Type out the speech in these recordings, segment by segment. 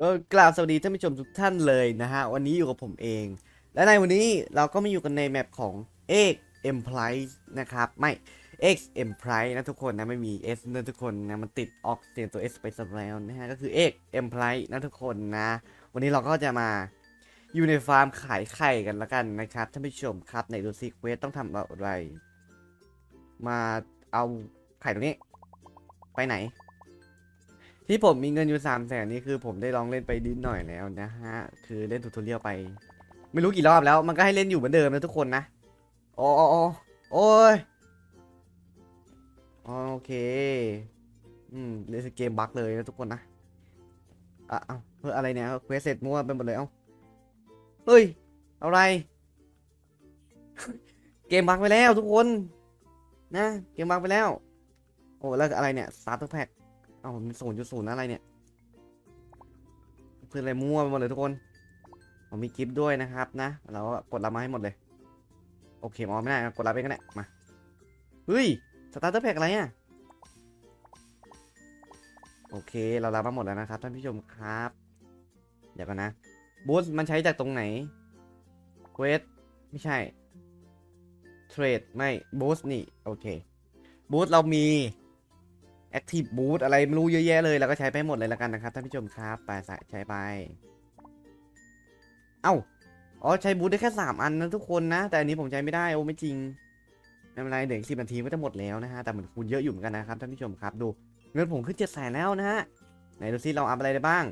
ก็กล่าวสวัสดีท่านผู้ชมทุกท่านเลยนะฮะ วันนี้อยู่กับผมเอง และในวันนี้เราก็มาอยู่กันในแมปของ X e m p r i s e นะครับ ไม่ X e m p r i s e นะทุกคนนะไม่มี S นะทุกคนนะมันติดออกเสียงตัว S ไปซะแล้วนะฮะ ก็คือ X e m p r i s e นะทุกคนนะ วันนี้เราก็จะมาอยู่ในฟาร์มขายไข่กันละกันนะครับท่านผู้ชมครับในดูซิเควสต้องทำอะไร มาเอาไข่ตรงนี้ ไปไหน ที่ผมมีเงินอยู่สามแสนนี่คือผมได้ลองเล่นไปนิดหน่อยแล้วนะฮะ คือเล่นทูทอเรียลไป ไม่รู้กี่รอบแล้ว มันก็ให้เล่นอยู่เหมือนเดิมนะทุกคนนะโอ้โอ้โอ้ยโอเค อืมเล่นเกมบั๊กเลยนะทุกคนนะอะเอาเพื่ออะไรเนี่ยเควสเสร็จมั่วไปหมดเลยเอ้าเฮ้ยอะไร เกมบั๊กไปแล้วทุกคน นะ เกมบั๊กไปแล้ว โอ้แล้วอะไรเนี่ยสตาร์ทแพ็ค อ้ามันศูนย์จุดศูนย์อะไรเนี่ยคืออะไรมั่วไปหมดเลยทุกคนผมมีกิฟต์ด้วยนะครับนะเราก็กดรับมาให้หมดเลย โอเคมอไม่ได้กดรับไปกันแหละมาเฮ้ยสตาร์เตอร์แพ็กอะไรอะโอเคเรารับมาหมดแล้วนะครับท่านผู้ชมครับ เดี๋ยวกันนะบูสมันใช้จากตรงไหนเควสไม่ใช่เทรดไม่บูสนี่โอเคบูสเรามี Active Boot อะไรไม่รู้เยอะแยะเลย แล้วก็ใช้ไปหมดเลยแล้วกันนะครับท่านผู้ชมครับไปใช้ไป เอ้า อ๋อใช้บูทได้แค่ 3 อันนะทุกคนนะ แต่อันนี้ผมใช้ไม่ได้โอ้ไม่จริงไม่เป็นไรเดี๋ยวสิบนาทีก็จะหมดแล้วนะฮะ แต่เหมือนคูณเยอะอยู่เหมือนกันนะครับท่านผู้ชมครับดูเงินผมขึ้นเจ็ดแสนแล้วนะฮะไหนดูซิเราอัพอะไรได้บ้าง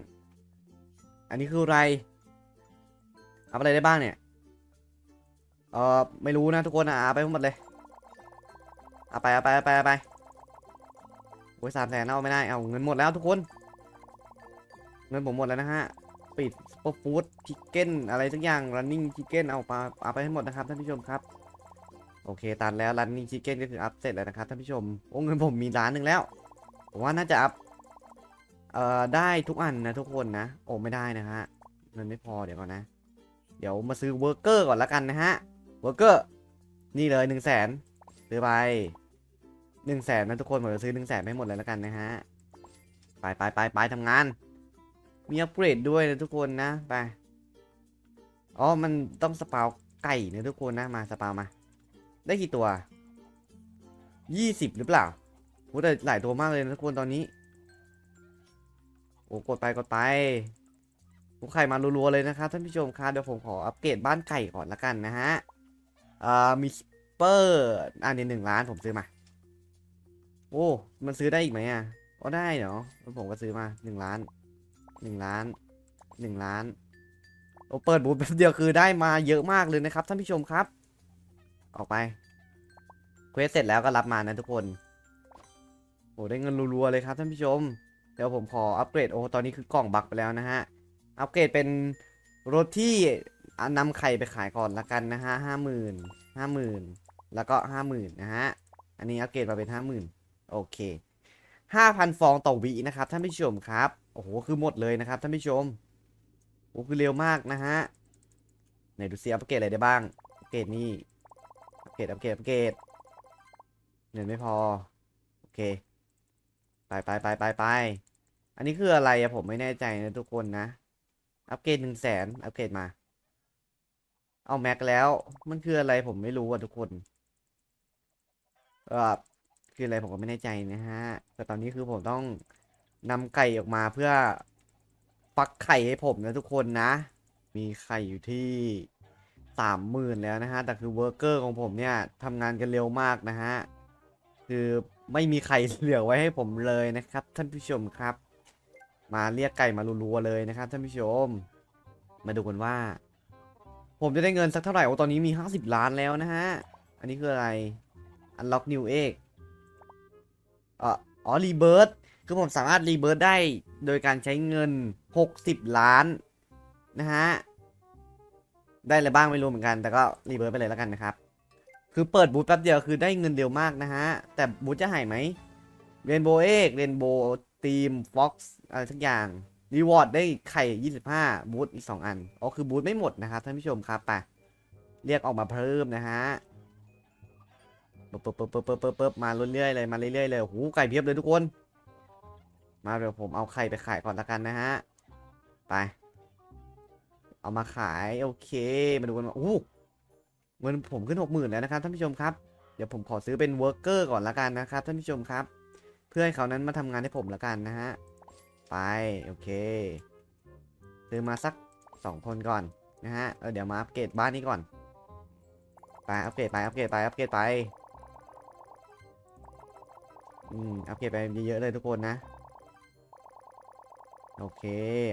อันนี้คืออะไรอัพอะไรได้บ้างเนี่ยเออไม่รู้นะทุกคนอะอัพไปหมดเลยเอาไปเอาไปเอาไปเอาไป อ้ยสามแสนเอาไม่ได้ เอาเงินหมดแล้วทุกคน เงินผมหมดแล้วนะฮะ ปิดซุปอร์ฟูดชิคเก้นอะไรสักอย่าง running chicken เอาปลาเอาไปให้หมดนะครับท่านผู้ชมครับ โอเคตันแล้ว running chicken ก็คืออัพเสร็จแล้วนะครับท่านผู้ชม โอ้เงินผมมีล้านหนึ่งแล้วผมว่าน่าจะอัพ เอ่อได้ทุกอันนะทุกคนนะ โอ้ไม่ได้นะฮะ เงินไม่พอเดี๋ยวก่อนนะ เดี๋ยวมาซื้อเวอร์เกอร์ก่อนละกันนะฮะ เวอร์เกอร์ นี่เลยหนึ่งแสนซื้อไป หนึ่งแสนนะทุกคนผมจะซื้อหนึ่งแสนให้หมดเลยแล้วกันนะฮะ ไปไปไปไปทำงาน มีอัปเกรดด้วยนะทุกคนนะ ไป อ๋อ มันต้องสปาวไก่นะทุกคนนะ มาสปาวมา ได้กี่ตัวยี่สิบหรือเปล่าโอ้แต่หลายตัวมากเลยนะทุกคนตอนนี้ โอ้กดไปกดไปลูกไข่มารัวๆเลยนะครับท่านผู้ชมครับเดี๋ยวผมขออัปเกรดบ้านไก่ก่อนละกันนะฮะอ่ามีสเปอร์ อันนี้หนึ่งล้านผมซื้อมา โอ้ มันซื้อได้อีกไหมอะก็ได้เนาะแล้วผมก็ซื้อมาหนึ่งล้านหนึ่งล้านหนึ่งล้านโอ้เปิดบูธแป๊บเดียวคือได้มาเยอะมากเลยนะครับท่านผู้ชมครับ ออกไปเควสเสร็จแล้วก็รับมานะทุกคนโอ้ได้เงินรัวๆเลยครับท่านผู้ชม เดี๋ยวผมขออัปเกรดโอ้ตอนนี้คือกล่องบักไปแล้วนะฮะ อัปเกรดเป็นรถที่นำไข่ไปขายก่อนละกันนะฮะห้าหมื่นห้าหมื่นแล้วก็ห้าหมื่นนะฮะ อันนี้อัปเกรดมาเป็นห้าหมื่น โอเคห้าพันฟองต่อวินะครับท่านผู้ชมครับ โอ้โห คือหมดเลยนะครับท่านผู้ชม โอ้คือเร็วมากนะฮะ ไหนดูซิอัปเกรดอะไรได้บ้าง อัปเกรดนี่ อัปเกรด อัปเกรด อัปเกรด เงินไม่พอ โอเค ไปไปไปไปไป อันนี้คืออะไรอะผมไม่แน่ใจนะทุกคนนะ อัปเกรดหนึ่งแสนอัปเกรดมา เอาแม็กแล้ว มันคืออะไรผมไม่รู้อะทุกคน เออ คืออะไรผมก็ไม่แน่ใจนะฮะ แต่ตอนนี้คือผมต้องนำไก่ออกมาเพื่อฟักไข่ให้ผมนะทุกคนนะ มีไข่อยู่ที่สามหมื่นแล้วนะฮะ แต่คือเวิร์กเกอร์ของผมเนี่ยทำงานกันเร็วมากนะฮะ คือไม่มีไข่เหลือไว้ให้ผมเลยนะครับ ท่านผู้ชมครับ มาเรียกไก่มารัวๆเลยนะครับ ท่านผู้ชม มาดูกันว่า ผมจะได้เงินสักเท่าไหร่โอ้ตอนนี้มี 50 ล้านแล้วนะฮะ อันนี้คืออะไร Unlock New Egg เอ๋อรีเบิร์ตคือผมสามารถรีเบิร์ตได้โดยการใช้เงิน 60 ล้าน นะฮะ ได้อะไรบ้างไม่รู้เหมือนกัน แต่ก็รีเบิร์ตไปเลยแล้วกันนะครับ คือเปิดบูธแป๊บเดียวคือได้เงินเร็วมากนะฮะ แต่บูธจะหายไหมเรนโบว์เอกเรนโบว์ทีมฟ็อกซ์อะไรสักอย่างรีวอร์ดได้ไข่ 25 บูธอีก 2 อัน อ๋อ คือบูธไม่หมดนะครับท่านผู้ชมครับไปเรียกออกมาเพิ่มนะฮะ ปึ๊บปึ๊บปึ๊บปึ๊บปึ๊บปึ๊บปึ๊บมาเรื่อยๆเลยมาเรื่อยๆเลยโอ้โหไก่เพียบเลยทุกคน มาเดี๋ยวผมเอาไข่ไปขายก่อนละกันนะฮะไปเอามาขายโอเคมาดูกันว่าอู้เงินผมขึ้นหกหมื่นแล้วนะครับท่านผู้ชมครับเดี๋ยวผมขอซื้อเป็นเวิร์กเกอร์ก่อนละกันนะครับท่านผู้ชมครับ เพื่อให้เขานั้นมาทำงานให้ผมละกันนะฮะไปโอเคซื้อมาสักสองคนก่อนนะฮะเออเดี๋ยวมาอัปเกรดบ้านนี้ก่อนไปอัปเกรดไปอัปเกรดไปอัปเกรดไป อืม อัปเกรดไปเยอะๆเลยทุกคนนะ โอเค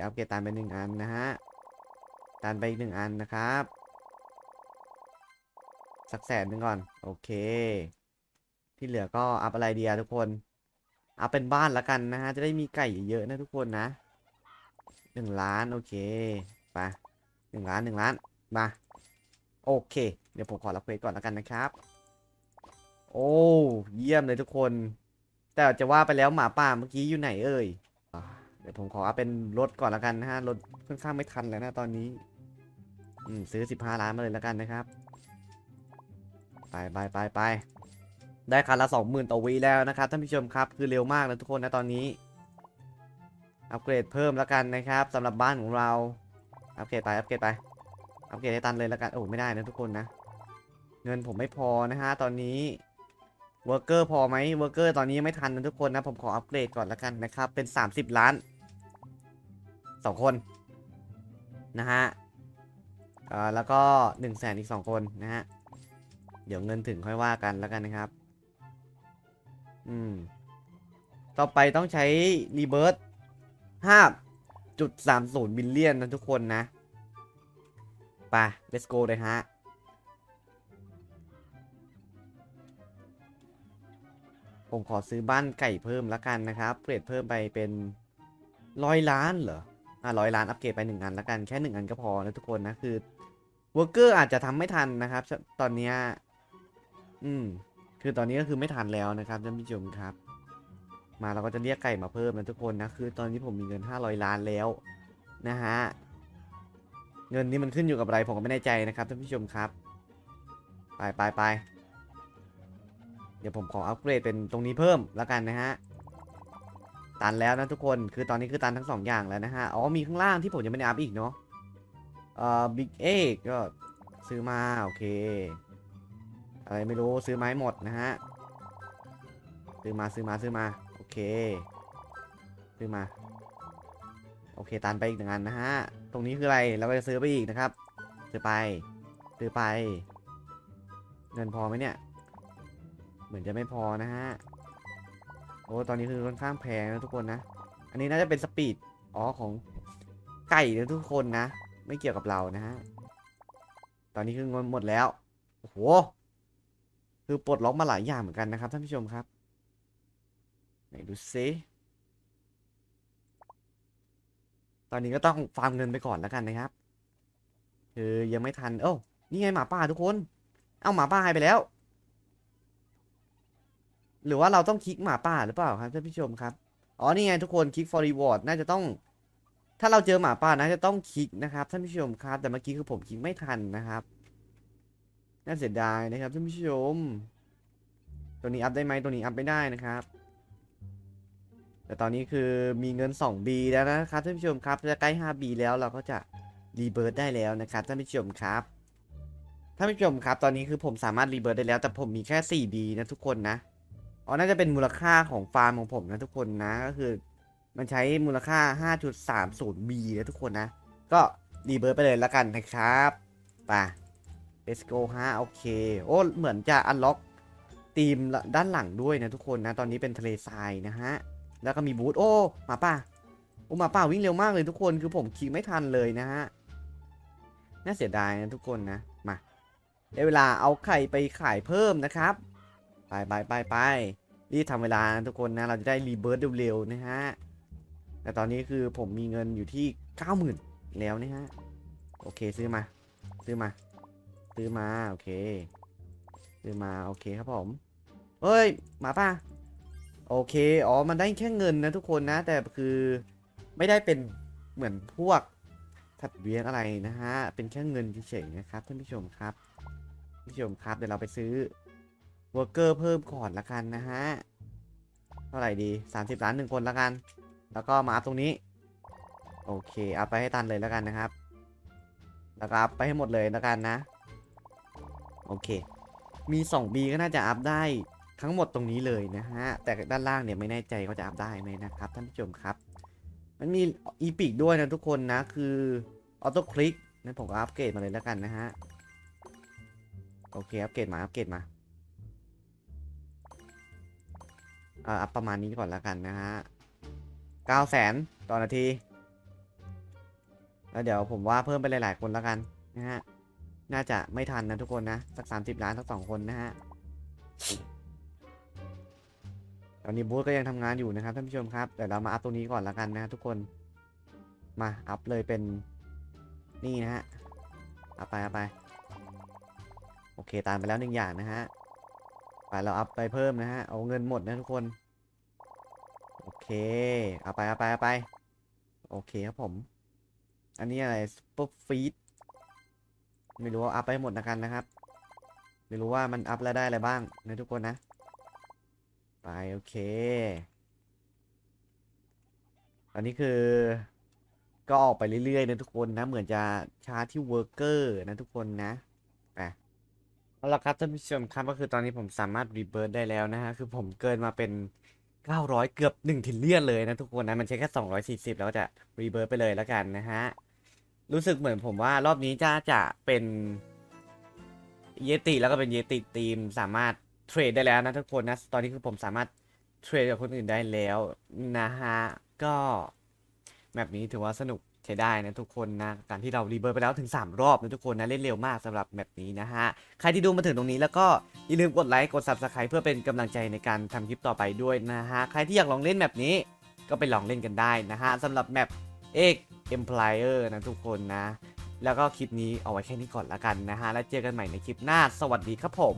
อัปเกรดตามไปหนึ่งอันนะฮะ ตามไปอีกหนึ่งอันนะครับ สักแสนหนึ่งก่อน โอเค ที่เหลือก็อัพอะไรเดีอะทุกคน อัพเป็นบ้านละกันนะฮะ จะได้มีไก่เยอะๆนะทุกคนนะหนึ่งล้าน โอเค ไปหนึ่งล้านหนึ่งล้าน มา โอเค เดี๋ยวผมขอรับเควสก่อนละกันนะครับ โอ้ เยี่ยมเลยทุกคน แต่จะว่าไปแล้วหมาป่าเมื่อกี้อยู่ไหนเอ่ยเดี๋ยวผมขอเอาเป็นรถก่อนละกันนะฮะรถค่อนข้างไม่ทันแล้วนะตอนนี้ อืมซื้อ15ล้านมาเลยละกันนะครับ ไปไปไปไปได้คันละ20,000ต่อวีแล้วนะครับท่านผู้ชมครับคือเร็วมากเลยทุกคนนะตอนนี้ อัปเกรดเพิ่มแล้วกันนะครับสำหรับบ้านของเราอัปเกรดไปอัปเกรดไปอัปเกรดให้ตันเลยแล้วกันโอ้ไม่ได้นะทุกคนนะ เงินผมไม่พอนะฮะตอนนี้ เวอร์เกอร์พอไหมเวอร์เกอร์ตอนนี้ยังไม่ทันนะทุกคนนะ ผมขออัปเกรดก่อนละกันนะครับ เป็น 30 ล้าน 2 คน นะฮะเอ่อแล้วก็1นึ่งแสนอีก 2 คนนะฮะ เดี๋ยวเงินถึงค่อยว่ากันแล้วกันนะครับ อืม ต่อไปต้องใช้รีเบิร์ตห้าจุดสามศูนย์บิลเลียนนะทุกคนนะ ไป let's go เลยฮะ ผมขอซื้อบ้านไก่เพิ่มแล้วกันนะครับเกรดเพิ่มไปเป็นร้อยล้านเหรออะร้อยล้านอัปเกรดไปหนึ่งอันแล้วกันแค่หนึ่งอันก็พอนะทุกคนนะคือวอร์เกอร์อาจจะทำไม่ทันนะครับ ตอนเนี้ยอืม คือตอนนี้ก็คือไม่ทันแล้วนะครับท่านผู้ชมครับ มาเราก็จะเรียกไก่มาเพิ่มนะทุกคนนะคือ ตอนนี้ผมมีเงิน500ล้านแล้วนะฮะเงินนี้มันขึ้นอยู่กับอะไรผมก็ไม่แน่ใจนะครับท่านผู้ชมครับ ไปไปไป เดี๋ยวผมขออัปเกรดเป็นตรงนี้เพิ่มแล้วกันนะฮะ ตันแล้วนะทุกคน คือตอนนี้คือตันทั้งสองอย่างแล้วนะฮะ อ๋อมีข้างล่างที่ผมยังไม่ได้อัพอีกเนาะ เอ่อบิ๊กเอกก็ซื้อมาโอเค อะไรไม่รู้ซื้อไม้หมดนะฮะ ซื้อมาซื้อมาซื้อมาโอเค ซื้อมา โอเคตันไปอีกหนึ่งอันนะฮะ ตรงนี้คืออะไรเราก็จะซื้อไปอีกนะครับ ซื้อไป ซื้อไป เงินพอไหมเนี่ย เหมือนจะไม่พอนะฮะ โอ้ ตอนนี้คือค่อนข้างแพงนะทุกคนนะ อันนี้น่าจะเป็นสปีด อ๋อของไก่นะทุกคนนะ ไม่เกี่ยวกับเรานะฮะ ตอนนี้คือเงินหมดแล้ว โอ้โห คือปลดล็อกมาหลายอย่างเหมือนกันนะครับท่านผู้ชมครับ ไหนดูซิตอนนี้ก็ต้องฟาร์มเงินไปก่อนแล้วกันนะครับ คือยังไม่ทัน โอ้ นี่ไงหมาป่าทุกคน เอาหมาป่าหายไปแล้ว หรือว่าเราต้องคลิกหมาป่าหรือเปล่าครับท่านผู้ชมครับ อ๋อนี่ไงทุกคนคลิก for reward น่าจะต้อง ถ้าเราเจอหมาป่าน่าจะต้องคลิกนะครับท่านผู้ชมครับ แต่เมื่อกี้คือผมคลิกไม่ทันนะครับ น่าเสียดายนะครับท่านผู้ชม ตัวนี้อัพได้ไหมตัวนี้อัพไม่ได้นะครับ แต่ตอนนี้คือมีเงิน 2B แล้วนะครับท่านผู้ชมครับจะใกล้ 5B แล้วเราก็จะรีเบิร์ตได้แล้วนะครับท่านผู้ชมครับท่านผู้ชมครับ ตอนนี้คือผมสามารถรีเบิร์ตได้แล้ว แต่ผมมีแค่ 4B นะทุกคนนะ อ๋อ น่าจะเป็นมูลค่าของฟาร์มของผมนะทุกคนนะ ก็คือมันใช้มูลค่า 5.30B นะทุกคนนะ ก็รีเบิร์ตไปเลยแล้วกันนะครับไป let's go ฮะโอเค โอ้ เหมือนจะอันล็อกทีมด้านหลังด้วยนะทุกคนนะ ตอนนี้เป็นทะเลทรายนะฮะ แล้วก็มีบูธโอ้หมาป่าโอ้หมาป่าวิ่งเร็วมากเลยทุกคน คือผมคลิกไม่ทันเลยนะฮะ น่าเสียดายนะทุกคนนะ มา ได้เวลาเอาไข่ไปขายเพิ่มนะครับ ไปไปไปไป รีบทำเวลาทุกคนนะเราจะได้รีเบิร์ตเร็วๆนะฮะแต่ตอนนี้คือผมมีเงินอยู่ที่90,000แล้วนะฮะโอเคซื้อมา ซื้อมา ซื้อมาโอเค ซื้อมาโอเคครับผมเฮ้ยหมาป่าโอเคอ๋อมันได้แค่เงินนะทุกคนนะ แต่คือไม่ได้เป็นเหมือนพวกถัดเวียนอะไรนะฮะเป็นแค่เงินเฉยๆนะครับท่านผู้ชมครับท่านผู้ชมครับเดี๋ยวเราไปซื้อ วอร์เกอร์เพิ่มก่อนละกันนะฮะ เท่าไหร่ดี 30 ล้านหนึ่งคนละกัน แล้วก็มาอัพตรงนี้ โอเค อัพไปให้ตันเลยแล้วกันนะครับ แล้วก็อัพไปให้หมดเลยแล้วกันนะ โอเค มี 2B ก็น่าจะอัพได้ทั้งหมดตรงนี้เลยนะฮะ แต่ด้านล่างเนี่ยไม่แน่ใจเขาจะอัพได้ไหมนะครับท่านผู้ชมครับ มันมีอีพิกด้วยนะทุกคนนะ คือออโต้คลิกนั้นผมก็อัปเกรดมาเลยแล้วกันนะฮะ โอเค อัปเกรดมา อัปเกรดมา อ่าอัพประมาณนี้ก่อนแล้วกันนะฮะเก้าแสนต่อนาที แล้วเดี๋ยวผมว่าเพิ่มไปหลาย ๆ คนแล้วกันนะฮะ น่าจะไม่ทันนะทุกคนนะ สักสามสิบล้านสักสองคนนะฮะ ตอนนี้บูธก็ยังทำงานอยู่นะครับท่านผู้ชมครับ เดี๋ยวเรามาอัพตรงนี้ก่อนและกันนะทุกคน มาอัพเลยเป็นนี่นะฮะ อัพไปอัพไป โอเคตามไปแล้วหนึ่งอย่างนะฮะ ไปเราอัพไปเพิ่มนะฮะ เอาเงินหมดนะทุกคน โอเค เอาไปเอาไปเอาไป โอเคครับผม อันนี้อะไรซุปเปอร์ฟีดไม่รู้ว่าอัพไปหมดนะกันนะครับ ไม่รู้ว่ามันอัพแล้วได้อะไรบ้างนะทุกคนนะ ไปโอเค อันนี้คือ ก็ออกไปเรื่อยๆนะทุกคนนะ เหมือนจะชาร์จที่เวิร์กเกอร์นะทุกคนนะ เอาละครับท่านผู้ชมครับก็คือตอนนี้ผมสามารถรีเบิร์ได้แล้วนะฮะคือผมเกินมาเป็น 900 เกือบ1ทิลเลียนเลยนะทุกคนนะมันใช้แค่ 240 แล้วก็จะรีเบิร์ไปเลยแล้วกันนะฮะรู้สึกเหมือนผมว่ารอบนี้จะจะเป็นเยติแล้วก็เป็นเยติทีมสามารถเทรดได้แล้วนะทุกคนนะตอนนี้คือผมสามารถเทรดกับคนอื่นได้แล้วนะฮะก็แบบนี้ถือว่าสนุก ใช้ได้นะทุกคนนะการที่เรารีเบิร์ไปแล้วถึง 3 รอบนะทุกคนนะเล่นเร็วมากสำหรับแบบนี้นะฮะ ใครที่ดูมาถึงตรงนี้แล้วก็อย่าลืมกดไลค์กด Subscribe เพื่อเป็นกำลังใจในการทำคลิปต่อไปด้วยนะฮะ ใครที่อยากลองเล่นแบบนี้ก็ไปลองเล่นกันได้นะฮะสำหรับแมปเอก Empire นะทุกคนนะ แล้วก็คลิปนี้เอาไว้แค่นี้ก่อนละกันนะฮะ แล้วเจอกันใหม่ในคลิปหน้า สวัสดีครับผม